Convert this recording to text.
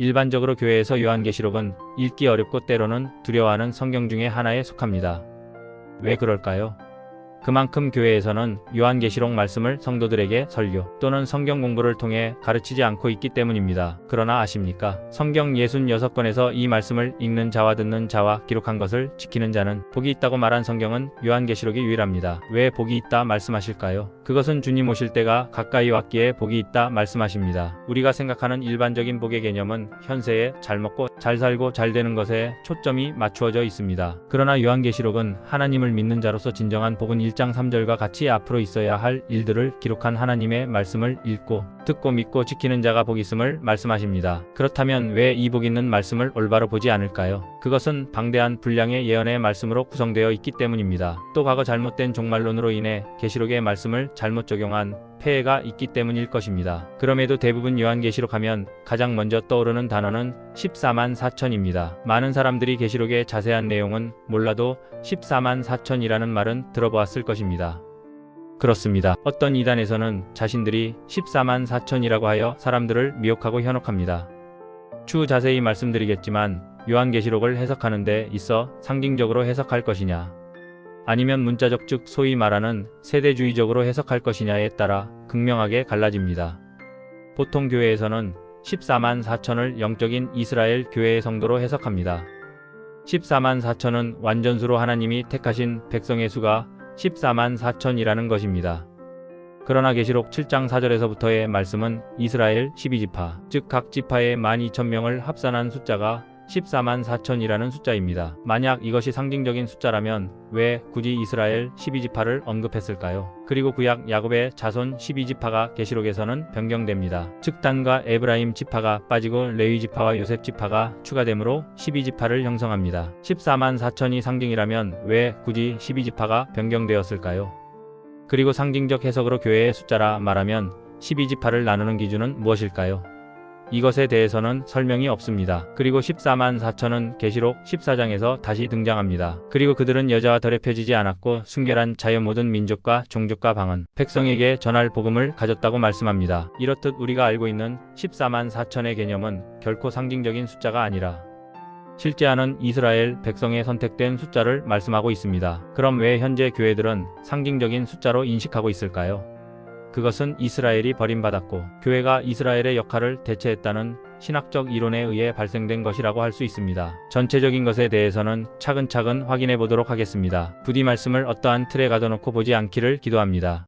일반적으로 교회에서 요한계시록은 읽기 어렵고 때로는 두려워하는 성경 중에 하나에 속합니다. 왜 그럴까요? 그만큼 교회에서는 요한계시록 말씀을 성도들에게 설교 또는 성경 공부를 통해 가르치지 않고 있기 때문입니다. 그러나 아십니까? 성경 66권에서 이 말씀을 읽는 자와 듣는 자와 기록한 것을 지키는 자는 복이 있다고 말한 성경은 요한계시록이 유일합니다. 왜 복이 있다 말씀하실까요? 그것은 주님 오실 때가 가까이 왔기에 복이 있다 말씀하십니다. 우리가 생각하는 일반적인 복의 개념은 현세에 잘 먹고 잘 살고 잘 되는 것에 초점이 맞추어져 있습니다. 그러나 요한계시록은 하나님을 믿는 자로서 진정한 복은 1장 3절과 같이 앞으로 있어야 할 일들을 기록한 하나님의 말씀을 읽고 듣고 믿고 지키는 자가 복 있음을 말씀하십니다. 그렇다면 왜 이 복 있는 말씀을 올바로 보지 않을까요? 그것은 방대한 분량의 예언의 말씀으로 구성되어 있기 때문입니다. 또 과거 잘못된 종말론으로 인해 계시록의 말씀을 잘못 적용한 폐해가 있기 때문일 것입니다. 그럼에도 대부분 요한계시록 하면 가장 먼저 떠오르는 단어는 14만 4천입니다. 많은 사람들이 계시록의 자세한 내용은 몰라도 14만 4천이라는 말은 들어보았을 것입니다. 그렇습니다. 어떤 이단에서는 자신들이 14만 4천이라고 하여 사람들을 미혹하고 현혹합니다. 추후 자세히 말씀드리겠지만 요한계시록을 해석하는 데 있어 상징적으로 해석할 것이냐 아니면 문자적 즉 소위 말하는 세대주의적으로 해석할 것이냐에 따라 극명하게 갈라집니다. 보통 교회에서는 14만 4천을 영적인 이스라엘 교회의 성도로 해석합니다. 14만 4천은 완전수로 하나님이 택하신 백성의 수가 14만 4천이라는 것입니다. 그러나 계시록 7장 4절에서부터의 말씀은 이스라엘 12지파, 즉 각 지파의 12,000명을 합산한 숫자가 14만 4천이라는 숫자입니다. 만약 이것이 상징적인 숫자라면 왜 굳이 이스라엘 12지파를 언급했을까요? 그리고 구약 야곱의 자손 12지파가 계시록에서는 변경됩니다. 즉 단과 에브라임 지파가 빠지고 레위 지파와 요셉 지파가 추가되므로 12지파를 형성합니다. 14만 4천이 상징이라면 왜 굳이 12지파가 변경되었을까요? 그리고 상징적 해석으로 교회의 숫자라 말하면 12지파를 나누는 기준은 무엇일까요? 이것에 대해서는 설명이 없습니다. 그리고 14만 4천은 계시록 14장에서 다시 등장합니다. 그리고 그들은 여자와 펴지지 않았고 순결한 자유 모든 민족과 종족과 방언, 백성에게 전할 복음을 가졌다고 말씀합니다. 이렇듯 우리가 알고 있는 14만 4천의 개념은 결코 상징적인 숫자가 아니라 실제하는 이스라엘 백성의 선택된 숫자를 말씀하고 있습니다. 그럼 왜 현재 교회들은 상징적인 숫자로 인식하고 있을까요? 그것은 이스라엘이 버림받았고 교회가 이스라엘의 역할을 대체했다는 신학적 이론에 의해 발생된 것이라고 할 수 있습니다. 전체적인 것에 대해서는 차근차근 확인해 보도록 하겠습니다. 부디 말씀을 어떠한 틀에 가둬놓고 보지 않기를 기도합니다.